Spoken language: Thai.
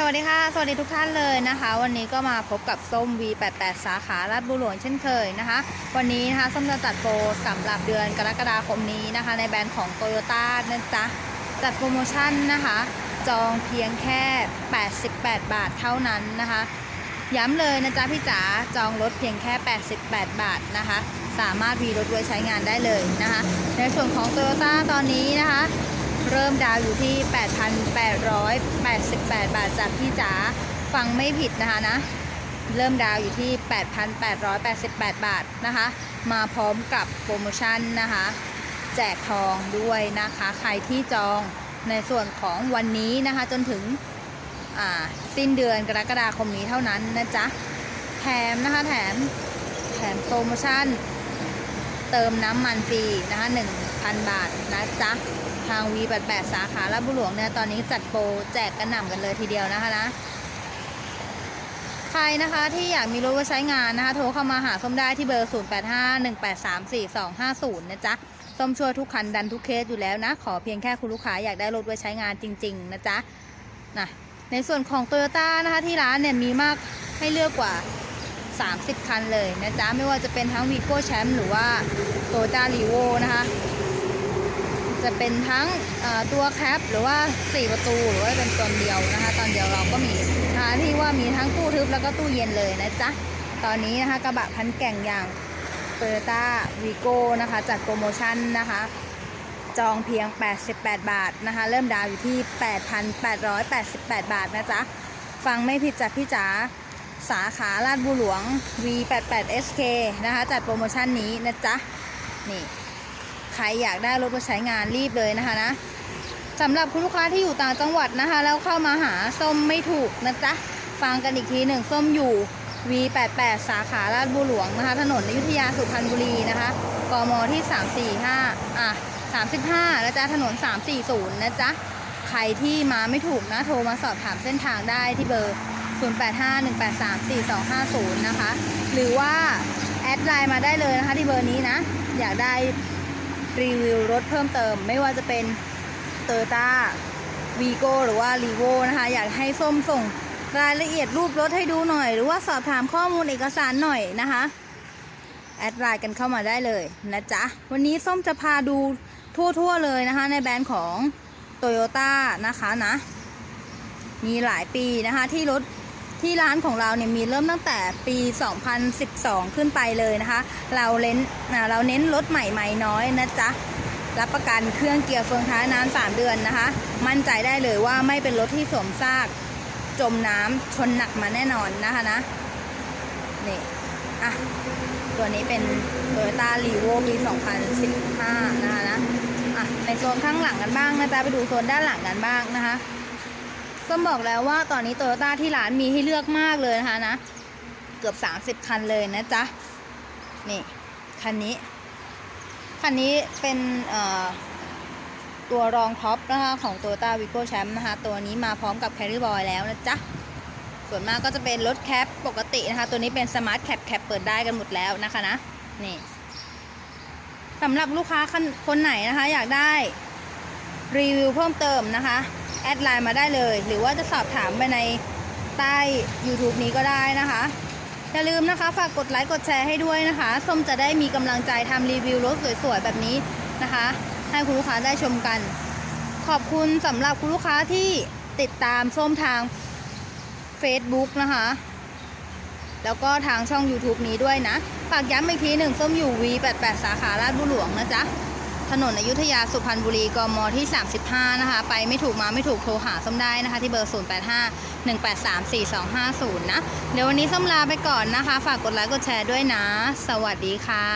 สวัสดีค่ะ สวัสดีทุกท่านเลยนะคะ วันนี้ก็มาพบกับส้ม V88 สาขาลาดบุหลวงเช่นเคยนะคะ วันนี้นะคะส้มจะจัดโปรสำหรับเดือนกรกฎาคมนี้นะคะ ในแบรนด์ของโตโยต้านะจ๊ะ จัดโปรโมชั่นนะคะ จองเพียงแค่ 88 บาทเท่านั้นนะคะ ย้ำเลยนะจ๊ะพี่จ๋าจองรถเพียงแค่ 88 บาทนะคะ สามารถมีรถไว้ใช้งานได้เลยนะคะ ในส่วนของโตโยต้าตอนนี้นะคะ เริ่มดาวอยู่ที่ 8,888 บาทจากพี่จ๋าฟังไม่ผิดนะคะนะ เริ่มดาวอยู่ที่ 8,888 บาทนะคะ มาพร้อมกับโปรโมชั่นนะคะ แจกทองด้วยนะคะ ใครที่จองในส่วนของวันนี้นะคะ จนถึงสิ้นเดือนกรกฎาคมนี้เท่านั้นนะจ๊ะ แถมนะคะแถมแถมโปรโมชั่นเติมน้ำมันฟรีนะคะ1,000 บาทนะจ๊ะ ทาง V88 สาขาลาดบุหลวงเนี่ยตอนนี้จัดโปรแจกกระหน่ำกันเลยทีเดียวนะคะนะ ใครนะคะที่อยากมีรถไว้ใช้งานนะคะ โทรเข้ามาหาส้มได้ที่เบอร์ 0851834250 นะจ๊ะส้มช่วยทุกคันดันทุกเคสอยู่แล้วนะ ขอเพียงแค่คุณลูกค้าอยากได้รถไว้ใช้งานจริง ๆ นะจ๊ะนะในส่วนของ Toyota นะคะที่ร้านเนี่ยมีมากให้เลือกกว่า 30 คันเลยนะจ๊ะ ไม่ว่าจะเป็นทั้ง Vigo Champ หรือว่า Toyota r e v o นะคะ จะเป็นทั้งตัวแคปหรือว่า 4 ประตูหรือว่าเป็นตอนเดียวนะคะ ตอนเดียวเราก็มีนะคะที่ว่ามีทั้งตู้ทึบแล้วก็ตู้เย็นเลยนะจ๊ะ ตอนนี้นะคะกระบะพันแก่งอย่าง Toyota Vigo นะคะ จัดโปรโมชั่นนะคะ จองเพียง 88 บาทนะคะ เริ่มดาวอยู่ที่ 8,888 บาทนะจ๊ะ ฟังไม่ผิดจากพี่จ๋าสาขาลาดบุหลวง V88 SK นะคะ จัดโปรโมชั่นนี้นะจ๊ะ นี่ ใครอยากได้รถไปใช้งานรีบเลยนะคะนะสำหรับคุณลูกค้าที่อยู่ต่างจังหวัดนะคะ แล้วเข้ามาหาส้มไม่ถูกนะจ๊ะฟังกันอีกทีหนึ่งส้มอยู่ V88 สาขาลาดบุหลวงนะคะ ถนนอยุธยาสุพรรณบุรีนะคะกมที่ 345 อะ 35แล้วจ้ะถนน 340 นะจ๊ะ ใครที่มาไม่ถูกนะ โทรมาสอบถามเส้นทางได้ที่เบอร์ 0851834250 นะคะ หรือว่า แอดไลน์มาได้เลยนะคะที่เบอร์นี้นะ อยากได้ รีวิวรถเพิ่มเติม ไม่ว่าจะเป็นเตอร์ต้าวีโกหรือว่ารีโวนะคะ อยากให้ส้มส่งรายละเอียดรูปรถให้ดูหน่อย หรือว่าสอบถามข้อมูลเอกสารหน่อยนะคะ แอดไลน์กันเข้ามาได้เลยนะจ๊ะ วันนี้ส้มจะพาดูทั่วๆเลยนะคะ ในแบรนด์ของโตโยต้านะคะนะ มีหลายปีนะคะที่รถ ที่ร้านของเราเนี่ยมีเริ่มตั้งแต่ปี 2012 ขึ้นไปเลยนะคะ เราเน้นเราเน้นรถใหม่ใหม่น้อยนะจ๊ะ รับประกันเครื่องเกียร์เฟืองท้ายนาน 3 เดือนนะคะ มั่นใจได้เลยว่าไม่เป็นรถที่สวมซาก จมน้ำชนหนักมาแน่นอนนะคะนะ นี่อะตัวนี้เป็น Toyota r e v o ปี 2015 นะคะนะ อะ ในโซนข้างหลังกันบ้างนะจ๊ะ ไปดูโซนด้านหลังกันบ้างนะคะ ส้มบอกแล้วว่าตอนนี้โตโยต้าที่ร้านมีให้เลือกมากเลยนะคะนะ เกือบ 30 คันเลยนะจ๊ะ นี่ คันนี้ คันนี้เป็นตัวรองท็อปนะคะของ Toyota Vigo Champ นะคะ ตัวนี้มาพร้อมกับ Carry Boy แล้วนะจ๊ะ ส่วนมากก็จะเป็นรถแคปปกตินะคะ ตัวนี้เป็น Smart Cap แคปเปิดได้กันหมดแล้วนะคะนะ นี่สำหรับลูกค้าคนไหนนะคะ อยากได้รีวิวเพิ่มเติมนะคะ แอดไลน์มาได้เลย หรือว่าจะสอบถามไปในใต้ YouTube นี้ก็ได้นะคะ อย่าลืมนะคะ ฝากกดไลค์กดแชร์ให้ด้วยนะคะส้มจะได้มีกำลังใจทำรีวิวรถสวยๆ แบบนี้นะคะ ให้คุณลูกค้าได้ชมกัน ขอบคุณสำหรับคุณลูกค้าที่ติดตามส้มทาง Facebook นะคะ แล้วก็ทางช่อง YouTube นี้ด้วยนะ ฝากย้ำอีกทีหนึ่งส้มอยู่ V88 สาขาลาดบุหลวงนะจ๊ะ ถนนอยุธยาสุพรรณบุรีกมที่ 35 นะคะ ไปไม่ถูกมาไม่ถูกโทรหาส้มได้นะคะ ที่เบอร์ 0851834250 นะ เดี๋ยววันนี้ส้มลาไปก่อนนะคะ ฝากกดไลค์กดแชร์ด้วยนะ สวัสดีค่ะ